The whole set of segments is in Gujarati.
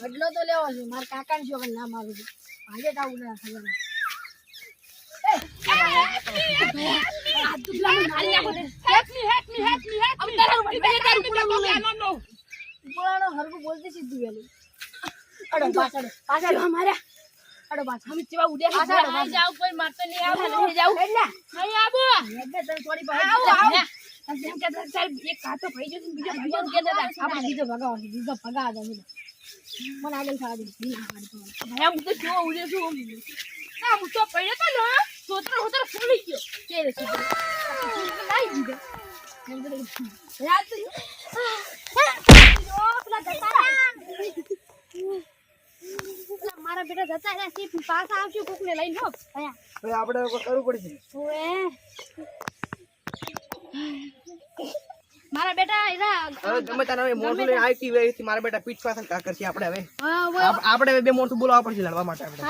બદલો તો લેવો છે. મારા કાકા છો ના મારું છે. આજે તો આવું ના ખબર ના. બોલતી સીધું વહેલું. અડો પાછળ પાછળ. અમારા. અડો પાછળ. પાછળ અડો, પાછળ. એટલે, એટલે તને થોડી પાછળ. આપણે બીજો ભગાવો છે, બીજો ભગાવો બીજો. મને આગળ થવા દે બીજો ભગાડતો. કે રે સીધો. લાઈ દીધો. એમ કરીને. યાદ તો જો. જો, પેલા જતા રહ્યા. પેલા મારા બેટા જતા રહ્યા છે પાછા આવશે કોકને લઈને હો ભયા હવે આપણે કરવું પડશે હવે ગમે તારે હવે લઈને આવતી હોય એથી મારા બેટા પીઠ પાછળ કા કરશે આપણે હવે. હા ઓએ આપ- આપણે હવે બે મોઢું બોલાવવા પડશે લડવા માટે આપણે.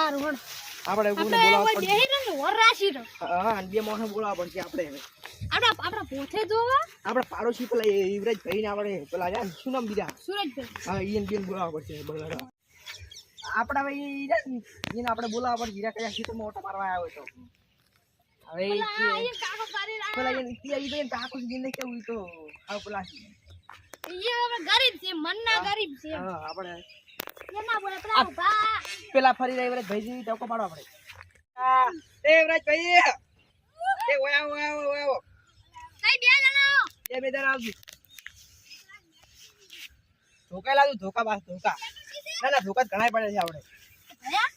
આપણે કોઈને બોલાવવા પડશે. બેહી ને વર રાશી તો હા બે મોઢું બોલાવવા પડશે આપણે હવે. આપડા આપડા પોથે જોવા? આપણે પાડોશી પેલા યુવરાજ ભાઈ ને આપણે પેલા ને, શું નામ બીજા? સુરજભાઈ હા ઈયન બેન બોલાવવા પડશે બોલાવવા આપણે હવે ઈ એને આપણે બોલાવવા પડશે. હીરા કયા ક્ષેત્રમાં ઓટો મારવા આવ્યો તો. હવે ઈ આ પેલા ઈ ત્યાં ઈ બેન કાકુ જીને કેવું ઈ તો હાવ પેલા. એ હવે ગરીબ છે મનના ગરીબ છે હા આપણે એના બોલે પેલા ઊભા પેલા ફરી રહ્યા યુવરાજ ભાઈ જેવી ટોકો પડે હા એ યુવરાજ ભાઈ એ ઓયા ઓયા ઓયા કઈ બે જણા એ બે જણા આવજો ધોકા લાવજો ધોકા બાસ ધોકા ના ના ધોકા ઘણા પડે છે આપણે ભયા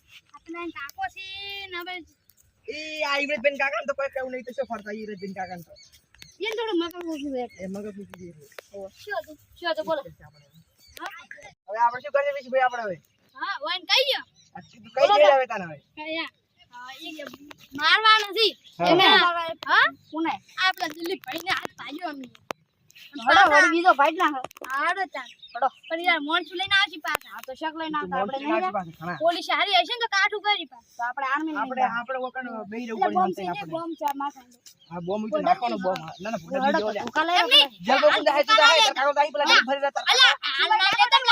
કાકો છે ને હવે એ આ યુવરાજ બેન કાકા તો કોઈ કેવું નહીં તો શું ફરતા યુવરાજ બેન કાકા તો? એને થોડું મગજ ઓછું છે એ મગજ મૂકી દઈએ શું હતું? શું હતું? બોલો. હવે. આપણે શું કરીએ વિશભાઈ આપણે હવે? હા વાન કઈ ગયો? કઈ તાને હવે? મારવા નથી હા. કોને આ પેલા દિલીપ ભાઈ ને હાથ પાડ્યો અમે. હડો હડો બીજો ભાઈ ના હાડો ચાલ હડો પણ યાર મોણસું લઈને આવશી પાછા. આ તો શક લઈને આવતા આપણે નહીં નાખી પોલીસ હારી હશે ને તો કાઠું કરી પાછું. તો આપણે આર્મી આપણે આપણે વખત બેહી રહેવું બોમ્બ છે બોમ્બ છે માથા હા બોમ્બ ઈ નાખવાનો બોમ્બ. ના ના ભૂલા દીધો લ્યા. ધોકા લઈ જલ્દી બોમ્બ દાહે તું દાહે કાકો દાહી પેલા ફરી રહેતા. અલા હાલ ના લે તમ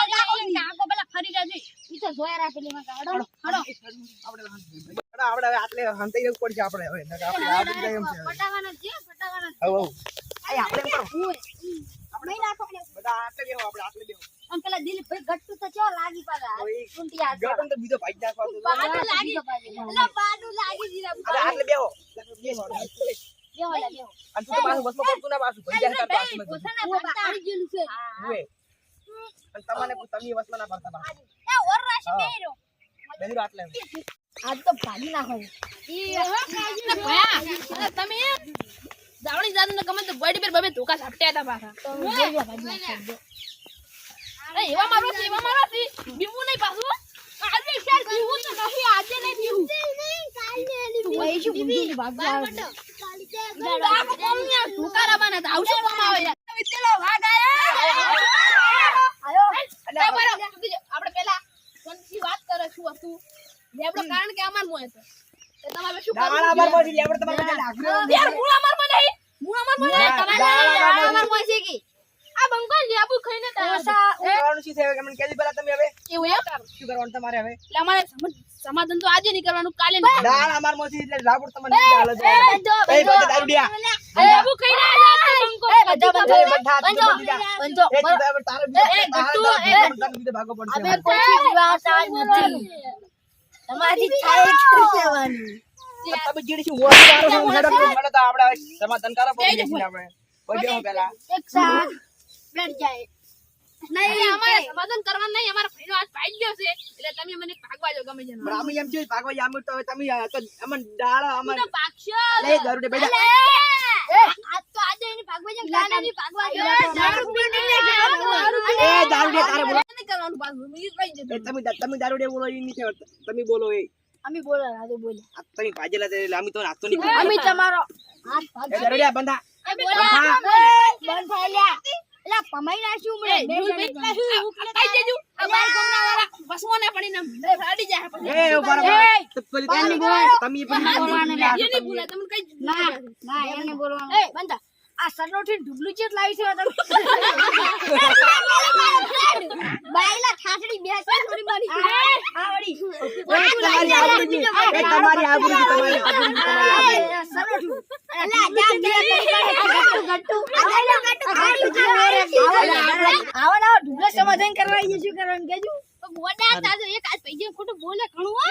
કાકો પેલા ફરી જાય ઈ તો જોયા રાખેલી માં હડો હડો આપણે આપણે હવે આટલે હંતાઈ રહેવું પડશે આપણે હવે. આપણે આ બધું એમ છે. પટાવાના છે પટાવાના હવ. આય આપણે એમ કરો. આપણે નાખો બધા આટલે બેહો આપણે આટલે બેહો. આમ પેલા દિલીપભાઈ ગટ્ટુ તો ચો લાગી પાછા. હવે આ ગટન તો બીજો ભાઈ નાખવા દો. લાગી. એલા બાડું લાગી જીરા અરે આટલે બેહો. બેહો. બેહો બેહો. અને તું તો પાછું બસમાં પડતું ના પાછું. ભાઈ જાય પાછું પોતાના ભણતા આવી ગયેલું છે. ઉવે. અને તમને તમે વસમાં ના પડતા પાછું. એ ઓર રાશી બેહરો બેહરો આટલે આજ તો ભાગી નાખો ઈ ભયા તમે જાવણી દાદા ને ગમે તો બડી પર બબે ધોકા ઝાપટ્યા હતા પાછા. એવા મારો એવા મારો બીવું નહીં પાછું આજે શેર બીવું તો નહીં આજે નહીં બીવું. પેલા વાત કરે શું હતું. કારણ કે અમાર મોય હતો. તમારે શું તમારે લાગ્યો. યાર મૂળ અમાર નહીં મૂળ અમારમાં તમારે અમારમાં છે આ બંકો લેબુ ખાઈને તારા કરવાનું શું થયું? એમને કહેજો પેલા તમે હવે એવું એમ શું કરવાનું તમારે હવે એટલે અમારે સમાધાન તો આજે નહીં કરવાનું કાલે નહીં દાળ અમારમાંથી એટલે રાબડ તમને નીચે હાલે છે. એ બધા દારૂડિયા. લેબુ ખાઈને આવ્યા બંકો એ બધા બધા બંજો બંજો એ તું તારે એ, તારે એ, બીજા બીજા ભાગો પડશે. અમે કોઈ વિવાહ નથી તમારી થાય કરવાની તમે જીડી છે વોટ મારો હું મેડમ, મને તો આપણે સમાધાન કરો પડી જશે આપણે. કોઈ દેવું પેલા. એક સાથ બેઠ જાય. નહીં અમારે સમાધાન કરવાનું નહીં અમારા ભાઈનો હાથ ભાઈ ગયો છે. એટલે તમે મને ભાગવા જો ગમે પણ અમે એમ છે ભાગવા જાય, તો તમે તો અમને દાળ અમને તો ભાગશો. લે ગરુડે બેટા. આજ તો આજે એની ભાગવા જો કાલે ની ભાગવા જો દારૂ પીને દારૂ એ દારૂડિયા તારે બોલો. નહીં કરવાનું પાછું જતું બોલો તમે બોલો એ. અમે બોલે રાજુ બોલે. આ તમે ભાજેલા છે એટલે અમે તો નાખતો નહીં અમે તમારો હાથ દારૂડિયા બંધા. બંધ. થઈ લ્યા. એલા પમાઈ બે જણા કઈ દેજો આ બાર ગમના વાળા બસમાં ના પડીને ફાડી જાય. પછી એ. એ, તો પેલી તમે પણ બોલવાનું લે. આ એ બોલે તમને કઈ ના ના એને બોલવાનું. એ બંધા આ સનોઠી ઢુબલું ચેટ લાવી છે તમે બાયલા ખાસડી બે છે થોડી મારી તમારી આવડી તમારી આવડી તમારી આવડી તમારી આબરૂ. આ સનોઠું અલા જા બે ગટ્ટુ ગટ્ટુ આ ગટ્ટુ ગટ્ટુ ખાડી છે આવા ના ઢુબલા સમાધાન કરવા આવીએ શું કરવાનું કેજો ગોડા તાજો એક આજ પૈજે ખોટું બોલે ઘણું હો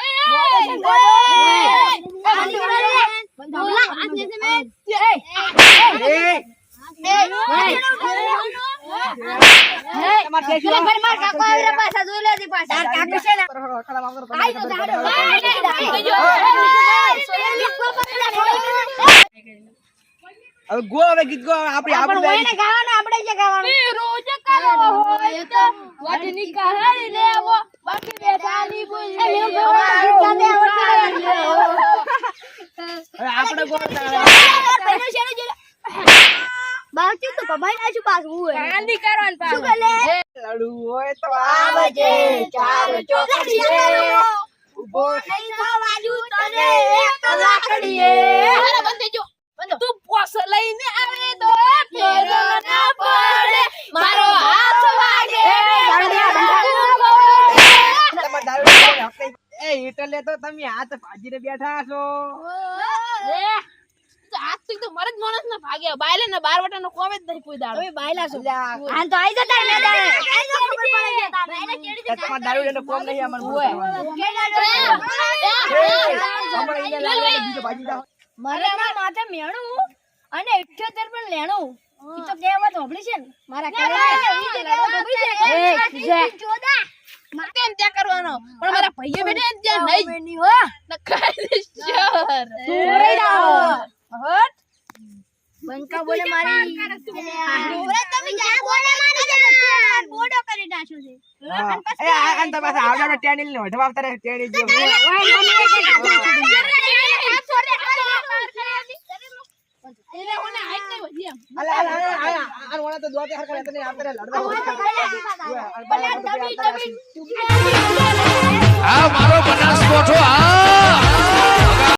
બોલા આજ ને તમે એ, તમારે જે શું માર કાકો આવે પાછા જોઈ લે દી પાછા કાકો છે ને કરો, કરો, કરો, કરો, કરો, આઈ તો કરો, જાડો. કરો, કરો. હવે ગો હવે ગીત ગો હવે આપણી આબરૂ જાય છે. ગાવાનું આપણે જે ગાવાનું રોજ કરો હોય તો વટની કહારી લેવો બાકી બેઠાની બોલી હવે આપણે ગો બાકી તો કમાઈ નાખ્યું પાછું હોય કાંદી કરવાનું લડવું હોય તો આવજે ચાર ચોકડીએ ઊભો નહીં થવાજુ તને એક લાકડીએ. અરે બંધ થઈ જો તું પોસ લઈને આવે તો ફેરો ના પડે. મારો હાથ વાગે. એ એટલે તો તમે હાથ ભાજીને બેઠા છો. હાથ તો મરદ માણસ ના ભાગે બાયલે ના બાર વટા નો કોમે જ નહીં કોઈ દાડો બાયલા છો અલ્યા, તો આઈ જતા ને દાડે એ તમારે દારૂ લઈને કોમ નહીં અમારે બીજો ભાજી. મારા માથે મેણું અને 78 પણ લેણું ઈ તો કહેવત હોભળી છે ને મારા ત્યાં કરવાનો પણ મારા ભાઈએ બેટે ત્યાં નહીં નખાઈ દઈશ ચોર. હટ. બંકા બોલે મારી ઓરે તમે જા બોલે મારી જે બોડો કરી નાખ્યો છે. એ આને તો આવડા આવડાનો ટેણીલ ને વઢવા આવતા રહે, ટેણી જેવું. એટલે ઓને હાઈટ નહીં વધી એમ. અલા, અલા, અલા, અલા, આને વળા તો દોતે હરખા રહેતા નહીં, આપણે લડવા હોય. ઓય, આ મારો બનાસકોઠો આ